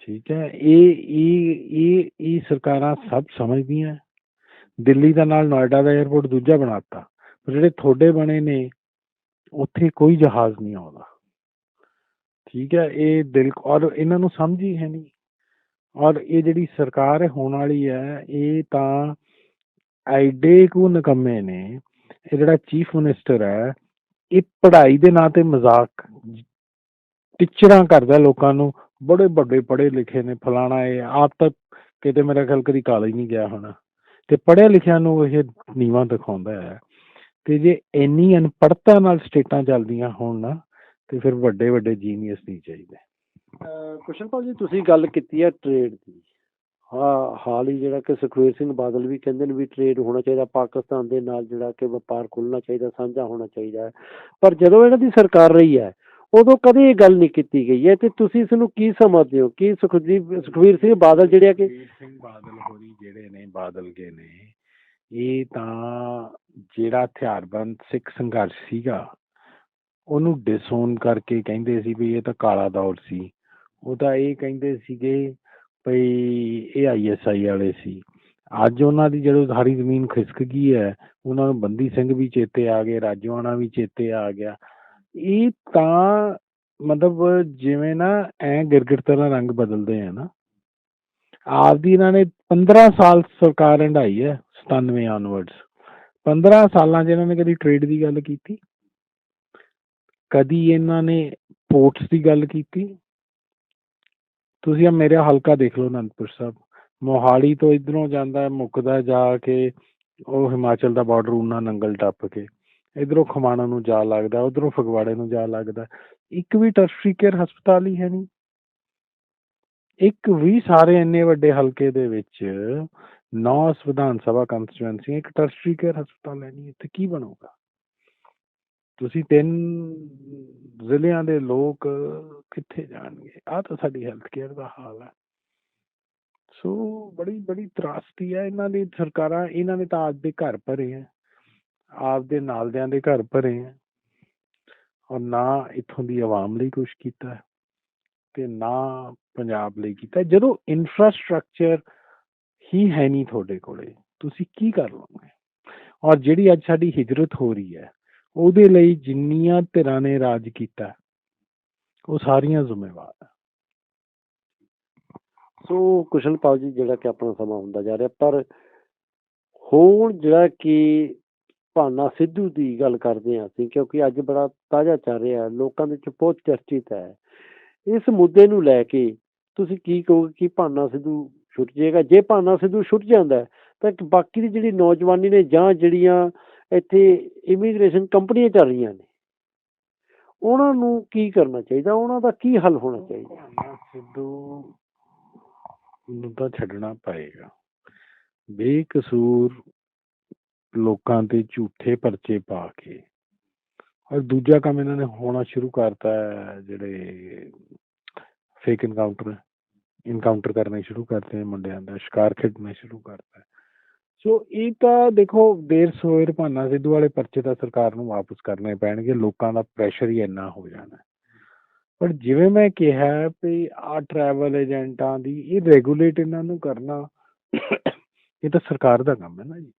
ਠੀਕ ਹੈ, ਇਹ ਇਹ ਇਹ ਇਹ ਸਰਕਾਰਾਂ ਸਭ ਸਮਝਦੀਆਂ। ਦਿੱਲੀ ਦਾ ਨਾਲ ਨੋਇਡਾ ਦਾ 에ਅਰਪੋਰਟ ਦੂਜਾ ਬਣਾਤਾ। ਪਰ ਜਿਹੜੇ ਤੁਹਾਡੇ ਬਣੇ ਨੇ, ਉੱਥੇ ਕੋਈ ਜਹਾਜ਼ ਨਹੀਂ ਆਉਂਦਾ। ਠੀਕ ਹੈ, ਇਹ ਦਿਲ, ਔਰ ਇਹਨਾਂ ਨੂੰ ਸਮਝ ਹੀ ਹੈ ਨਹੀਂ। ਔਰ ਇਹ ਜਿਹੜੀ ਸਰਕਾਰ ਹੈ ਹੋਣ ਵਾਲੀ ਹੈ, ਇਹ ਤਾਂ ਐਡੇ ਕੁ ਨਕਮੇ ਨੇ। ਇਹ ਜਿਹੜਾ ਚੀਫ ਮਿਨਿਸਟਰ ਹੈ, ਇਹ ਪੜ੍ਹਾਈ ਦੇ ਨਾਂ ਤੇ ਮਜ਼ਾਕ, ਟੀਚਰਾਂ ਕਰਦਾ ਲੋਕਾਂ ਨੂੰ। ਬੜੇ ਵੱਡੇ ਪੜ੍ਹੇ ਲਿਖੇ ਨੇ ਫਲਾਣਾ ਇਹ, ਆਪ ਤਾਂ ਕਿਤੇ ਮੇਰਾ ਖਿਆਲ ਕਦੀ ਕਾਲਜ ਨਹੀਂ ਗਿਆ ਹੋਣਾ। ਤੇ ਪੜ੍ਹਿਆ ਲਿਖਿਆ ਨੂੰ ਇਹ ਨੀਵਾਂ ਦਿਖਾਉਂਦਾ ਹੈ ਤੇ ਜੇ ਇੰਨੀ ਅਨਪੜ੍ਹਤਾ ਨਾਲ ਸਟੇਟਾਂ ਚੱਲਦੀਆਂ ਹੋਣ ਨਾ, ਤੇ ਫਿਰ ਵੱਡੇ ਵੱਡੇ ਜੀਨੀਅਸ ਨਹੀਂ ਚਾਹੀਦੇ। ਕੁਸ਼ਲਪਾਲ ਜੀ, ਤੁਸੀਂ ਗੱਲ ਕੀਤੀ ਹੈ ਟ੍ਰੇਡ ਦੀ। ਹਾਂ, ਹਾਲ ਹੀ ਜਿਹੜਾ ਕਿ ਸੁਖਵੀਰ ਸਿੰਘ ਬਾਦਲ ਵੀ ਕਹਿੰਦੇ ਨੇ ਵੀ ਟ੍ਰੇਡ ਹੋਣਾ ਚਾਹੀਦਾ, ਪਾਕਿਸਤਾਨ ਦੇ ਨਾਲ ਜਿਹੜਾ ਕਿ ਵਪਾਰ ਖੁੱਲਣਾ ਚਾਹੀਦਾ, ਸਾਂਝਾ ਹੋਣਾ ਚਾਹੀਦਾ ਹੈ। ਪਰ ਜਦੋਂ ਇਹਨਾਂ ਦੀ ਸਰਕਾਰ ਰਹੀ ਹੈ ਉਦੋਂ ਕਦੇ ਇਹ ਗੱਲ ਨਹੀਂ ਕੀਤੀ ਗਈ ਹੈ। ਤੇ ਤੁਸੀਂ ਇਸ ਨੂੰ ਕੀ ਸਮਝਦੇ ਹੋ? ਕਿ ਸੁਖਜੀਤ ਸੁਖਵੀਰ ਸਿੰਘ ਬਾਦਲ ਜਿਹੜੇ ਆ ਕਿ ਸਿੰਘ ਬਾਦਲ ਹੋਰੀ ਜਿਹੜੇ ਨੇ, ਬਾਦਲ ਕੇ ਨੇ, ਇਹ ਤਾਂ ਜਿਹੜਾ ਹਥਿਆਰਬੰਦ ਸਿੱਖ ਸੰਘਰਸ਼ ਸੀਗਾ, ਉਹਨੂੰ ਡਿਸਓਨ ਕਰਕੇ ਕਹਿੰਦੇ ਸੀ ਵੀ ਇਹ ਤਾਂ ਕਾਲਾ ਦੌਰ ਸੀ। ਉਹ ਤਾਂ ਇਹ ਕਹਿੰਦੇ ਸੀਗੇ ਭਈ ਇਹ ਆਈਐਸਆਈ ਵਾਲੇ ਸੀ। ਅੱਜ ਉਹਨਾਂ ਦੀ ਜਦੋਂ ਸਾਰੀ ਜ਼ਮੀਨ ਖਿਸਕ ਗਈ ਹੈ, ਉਹਨਾਂ ਨੂੰ ਬੰਦੀ ਸਿੰਘ ਵੀ ਚੇਤੇ ਆ ਗਏ ਰਾਜਵਾਨਾ ਵੀ ਚੇਤੇ ਆ ਗਿਆ। ਇਹ ਤਾਂ ਮਤਲਬ ਜਿਵੇਂ ਨਾ ਐ ਗਿਰਗਿਟ ਤਰ੍ਹਾਂ ਰੰਗ ਬਦਲਦੇ ਆ ਨਾ। ਆਪਦੀ ਇਹਨਾਂ ਨੇ 15 ਸਾਲ ਸਰਕਾਰ ਹੰਢਾਈ ਹੈ 97 ਆਨਵਰਡਸ 15 ਸਾਲਾਂ 'ਚ ਇਹਨਾਂ ਨੇ ਕਦੀ ਟ੍ਰੇਡ ਦੀ ਗੱਲ ਕੀਤੀ? ਕਦੀ ਇਹਨਾਂ ਨੇ ਪੋਰਟਸ ਦੀ ਗੱਲ ਕੀਤੀ? ਤੁਸੀਂ ਆ ਮੇਰਾ ਹਲਕਾ ਦੇਖ ਲਓ ਅਨੰਦਪੁਰ ਸਾਹਿਬ। ਮੋਹਾਲੀ ਤੋਂ ਇਧਰੋਂ ਜਾਂਦਾ ਹੈ, ਮੁੱਕਦਾ ਜਾ ਕੇ ਉਹ ਹਿਮਾਚਲ ਦਾ ਬਾਰਡਰ ਉਨਾ ਨੰਗਲ ਟੱਪ ਕੇ। ਇਧਰੋਂ ਖਮਾਣਾ ਨੂੰ ਜਾ ਲੱਗਦਾ, ਉਧਰੋਂ ਫਗਵਾੜੇ ਨੂੰ ਜਾ ਲੱਗਦਾ। ਇੱਕ ਵੀ ਟਰਸ਼ਰੀ ਕੇਅਰ ਹਸਪਤਾਲ ਹੀ ਹੈ ਨਹੀਂ। ਇੱਕ ਵੀ ਸਾਰੇ ਇੰਨੇ ਵੱਡੇ ਹਲਕੇ ਦੇ ਵਿੱਚ ਨੌ ਸੰਵਿਧਾਨ ਸਭਾ ਕੰਸਟੀਚੁਐਂਸੀ ਇੱਕ ਟਰਸ਼ਰੀ ਕੇਅਰ ਹਸਪਤਾਲ ਹੈ ਨਹੀਂ। ਇੱਥੇ ਕੀ ਬਣੂਗਾ? ਤੁਸੀਂ ਤਿੰਨ ਜ਼ਿਲ੍ਹਿਆਂ ਦੇ ਲੋਕ ਕਿੱਥੇ ਜਾਣਗੇ? ਆਹ ਤਾਂ ਸਾਡੀ ਹੈਲਥ ਕੇਅਰ ਦਾ ਹਾਲ ਹੈ। ਸੋ ਬੜੀ ਬੜੀ ਤਰਾਸਦੀ ਹੈ। ਇਹਨਾਂ ਦੀ ਸਰਕਾਰਾਂ, ਇਹਨਾਂ ਨੇ ਤਾਂ ਆਪਦੇ ਘਰ ਭਰੇ ਹੈ। ਆਪਦੇ ਨਾਲਦਿਆਂ ਦੇ ਘਰ ਭਰੇ ਹੈ ਔਰ ਨਾ ਇੱਥੋਂ ਦੀ ਆਵਾਮ ਲਈ ਕੁਝ ਕੀਤਾ ਤੇ ਨਾ ਪੰਜਾਬ ਲਈ ਕੀਤਾ ਜਦੋਂ ਇਨਫਰਾਸਟ੍ਰਕਚਰ ਹੀ ਹੈ ਨਹੀਂ ਤੁਹਾਡੇ ਕੋਲੇ, ਤੁਸੀਂ ਕੀ ਕਰ ਲਓਗੇ? ਔਰ ਜਿਹੜੀ ਅੱਜ ਸਾਡੀ ਹਿਜਰਤ ਹੋ ਰਹੀ ਹੈ, ਉਹਦੇ ਲਈ ਜਿੰਨੀਆਂ ਧਿਰਾਂ ਨੇ ਰਾਜ ਕੀਤਾ ਉਹ ਸਾਰੀਆਂ ਜ਼ਿੰਮੇਵਾਰ ਹੈ। ਸੋ ਕੁਸ਼ਲਪਾਲ ਜੀ, ਜਿਹੜਾ ਕਿ ਆਪਣਾ ਸਮਾਂ ਹੁੰਦਾ ਜਾ ਰਿਹਾ, ਪਰ ਹੁਣ ਜਿਹੜਾ ਕਿ ਭਾਨਾ ਸਿੱਧੂ ਦੀ ਗੱਲ ਕਰਦੇ ਹਾਂ ਅਸੀਂ, ਕਿਉਂਕਿ ਅੱਜ ਬੜਾ ਤਾਜ਼ਾ ਚੱਲ ਰਿਹਾ ਲੋਕਾਂ ਦੇ ਵਿੱਚ ਬਹੁਤ ਚਰਚਿਤ ਹੈ। ਇਸ ਮੁੱਦੇ ਨੂੰ ਲੈ ਕੇ ਤੁਸੀਂ ਕੀ ਕਹੋਗੇ ਕਿ ਭਾਨਾ ਸਿੱਧੂ ਛੁੱਟ ਜਾਏਗਾ? ਜੇ ਭਾਨਾ ਸਿੱਧੂ ਛੁੱਟ ਜਾਂਦਾ ਤਾਂ ਬਾਕੀ ਦੀ ਜਿਹੜੀ ਨੌਜਵਾਨੀ ਨੇ ਜਾਂ ਜਿਹੜੀਆਂ ਇੱਥੇ ਇਮੀਗ੍ਰੇਸ਼ਨ ਕੰਪਨੀਆਂ ਚੱਲ ਰਹੀਆਂ ਨੇ, ਉਹਨਾਂ ਨੂੰ ਕੀ ਕਰਨਾ ਚਾਹੀਦਾ? ਉਹਨਾਂ ਦਾ ਕੀ ਹੱਲ ਹੋਣਾ ਚਾਹੀਦਾ? ਸਿੱਧੂ ਨੂੰ ਤਾਂ ਛੱਡਣਾ ਪਏਗਾ। ਬੇਕਸੂਰ ਲੋਕਾਂ ਤੇ ਝੂਠੇ ਪਰਚੇ ਪਾ ਕੇ। ਔਰ ਦੂਜਾ ਕੰਮ ਇਹਨਾਂ ਨੇ ਹੋਣਾ ਸ਼ੁਰੂ ਕਰਤਾ ਹੈ, ਜਿਹੜੇ ਫੇਕ ਇਨਕਾਊਂਟਰ ਇਨਕਾਊਂਟਰ ਕਰਨੇ ਸ਼ੁਰੂ ਕਰਤੇ ਨੇ ਮੁੰਡਿਆਂ ਦਾ, ਸ਼ਿਕਾਰ ਖੇਡਣਾ ਸ਼ੁਰੂ ਕਰਤਾ ਹੈ। ਸੋ ਇਹ ਤਾਂ ਦੇਖੋ, ਦੇਰ ਸਵੇਰ ਭਾਨਾ ਸਿੱਧੂ ਵਾਲੇ ਪਰਚੇ ਤਾਂ ਸਰਕਾਰ ਨੂੰ ਵਾਪਸ ਕਰਨੇ ਪੈਣਗੇ, ਲੋਕਾਂ ਦਾ ਪ੍ਰੈਸ਼ਰ ਹੀ ਇੰਨਾ ਹੋ ਜਾਣਾ ਪਰ ਜਿਵੇਂ ਮੈਂ ਕਿਹਾ ਵੀ ਆ ਟਰੈਵਲ ਏਜੰਟਾਂ ਦੀ ਇਹ ਰੈਗੂਲੇਟ ਇਹਨਾਂ ਨੂੰ ਕਰਨਾ, ਇਹ ਤਾਂ ਸਰਕਾਰ ਦਾ ਕੰਮ ਹੈ ਨਾ ਜੀ।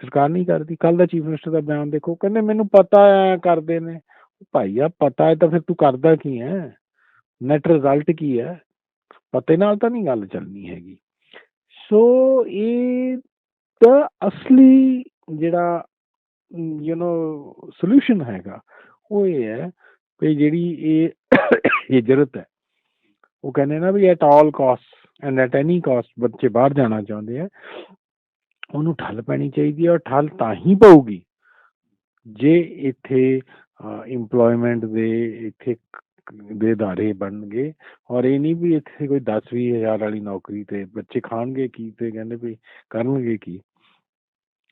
ਸਰਕਾਰ ਨਹੀਂ ਕਰਦੀ। ਕੱਲ ਦਾ ਚੀਫ ਮਿਨਿਸਟਰ ਦਾ ਬਿਆਨ ਦੇਖੋ, ਕਹਿੰਦੇ ਮੈਨੂੰ ਪਤਾ ਹੈ ਕਰਦੇ ਨੇ। ਭਾਈ ਆ, ਪਤਾ ਹੈ ਤਾਂ ਫਿਰ ਤੂੰ ਕਰਦਾ ਕੀ ਹੈ ਨੈਟ ਰਿਜ਼ਲਟ ਕੀ ਹੈ ਪਤੇ ਨਾਲ ਤਾਂ ਨਹੀਂ ਗੱਲ ਚੱਲਣੀ ਹੈਗੀ। ਸੋ ਇਹ ਤਾਂ ਅਸਲੀ ਜਿਹੜਾ ਯੂ نو ਸੋਲੂਸ਼ਨ ਹੈਗਾ, ਉਹ ਇਹ ਹੈ ਵੀ ਜਿਹੜੀ ਇਹ ਹਿਜਰਤ ਹੈ ਉਹ ਕਹਿੰਦੇ ਨਾ ਵੀ at all cost and at any cost ਬੱਚੇ ਬਾਹਰ ਜਾਣਾ ਚਾਹੁੰਦੇ ਆ ਉਹਨੂੰ ਠੱਲ ਪੈਣੀ ਚਾਹੀਦੀ ਹੈ ਔਰ ਠੱਲ ਤਾਂ ਹੀ ਪਊਗੀ ਜੇ ਇੱਥੇ EMPLOYMENT ਦੇ ਇੱਥੇ ਦੇ ਅਦਾਰੇ ਬਣਨਗੇ ਔਰ ਇਹ ਨਹੀਂ ਵੀ ਇੱਥੇ ਕੋਈ 10 ਵੀਹ ਵਾਲੀ ਨੌਕਰੀ ਤੇ ਬੱਚੇ ਖਾਣਗੇ ਕੀ ਤੇ ਕਹਿੰਦੇ ਵੀ ਕਰਨਗੇ ਕੀ?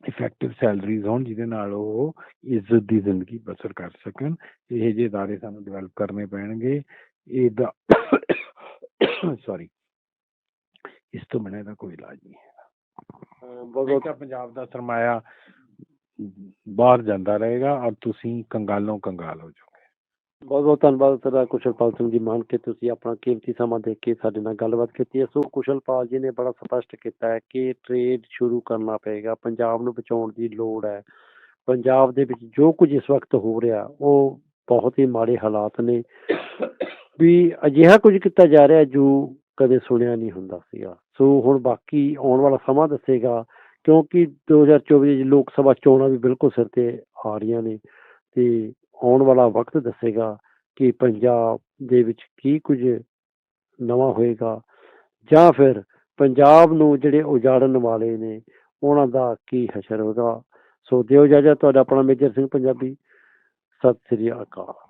ਇਫੈਕਟਿਵ ਸੈਲਰੀਜ਼ ਹੋਣ ਜਿਹਦੇ ਨਾਲ ਉਹ ਇੱਜ਼ਤ ਦੀ ਜ਼ਿੰਦਗੀ ਬਸਰ ਕਰ ਸਕਣ। ਇਹ ਜਿਹੇ ਅਦਾਰੇ ਸਾਨੂੰ ਡਿਵੈਲਪ ਕਰਨੇ ਪੈਣਗੇ। ਇਹਦਾ ਸੌਰੀ ਇਸ ਤੋਂ ਬਿਨਾਂ ਇਹਦਾ ਕੋਈ ਇਲਾਜ ਨਹੀਂ ਹੈ। ਬਹੁਤ ਪੰਜਾਬ ਦਾ ਸਰਮਾਇਆ ਬਾਹਰ ਜਾਂਦਾ ਰਹੇਗਾ ਔਰ ਤੁਸੀਂ ਕੰਗਾਲੋਂ ਕੰਗਾਲ ਹੋ ਜਾਓਗੇ। ਬਹੁਤ ਬਹੁਤ ਧੰਨਵਾਦ ਤੁਹਾਡਾ ਕੁਸ਼ਲਪਾਲ ਸਿੰਘ ਜੀ ਮਾਨ ਕੇ ਤੁਸੀਂ ਆਪਣਾ ਕੀਮਤੀ ਸਮਾਂ ਦੇ ਕੇ ਸਾਡੇ ਨਾਲ ਗੱਲਬਾਤ ਕੀਤੀ। ਹੈ ਸੋ ਕੁਸ਼ਲਪਾਲ ਜੀ ਨੇ ਬੜਾ ਸਪਸ਼ਟ ਕੀਤਾ ਹੈ ਕਿ ਟ੍ਰੇਡ ਸ਼ੁਰੂ ਕਰਨਾ ਪਏਗਾ ਪੰਜਾਬ ਨੂੰ ਬਚਾਉਣ ਦੀ ਲੋੜ ਹੈ। ਪੰਜਾਬ ਦੇ ਵਿੱਚ ਜੋ ਕੁਝ ਇਸ ਵਕਤ ਹੋ ਰਿਹਾ ਉਹ ਬਹੁਤ ਹੀ ਮਾੜੇ ਹਾਲਾਤ ਨੇ। ਵੀ ਅਜਿਹਾ ਕੁਝ ਕੀਤਾ ਜਾ ਰਿਹਾ ਜੋ ਕਦੇ ਸੁਣਿਆ ਨਹੀਂ ਹੁੰਦਾ ਸੀਗਾ। ਸੋ ਹੁਣ ਬਾਕੀ ਆਉਣ ਵਾਲਾ ਸਮਾਂ ਦੱਸੇਗਾ, ਕਿਉਂਕਿ 2024 ਦੀ ਲੋਕ ਸਭਾ ਚੋਣਾਂ ਵੀ ਬਿਲਕੁਲ ਸਿਰ ਤੇ ਆ ਰਹੀਆਂ ਨੇ ਤੇ ਆਉਣ ਵਾਲਾ ਵਕਤ ਦੱਸੇਗਾ ਕਿ ਪੰਜਾਬ ਦੇ ਵਿੱਚ ਕੀ ਕੁਝ ਨਵਾਂ ਹੋਏਗਾ ਜਾਂ ਫਿਰ ਪੰਜਾਬ ਨੂੰ ਜਿਹੜੇ ਉਜਾੜਨ ਵਾਲੇ ਨੇ, ਉਹਨਾਂ ਦਾ ਕੀ ਹਸ਼ਰ ਹੋਗਾ ਸੋ ਦਿਓ ਇਜਾਜ਼ਤ, ਤੁਹਾਡਾ ਆਪਣਾ ਮੇਜਰ ਸਿੰਘ ਪੰਜਾਬੀ। ਸਤਿ ਸ੍ਰੀ ਅਕਾਲ।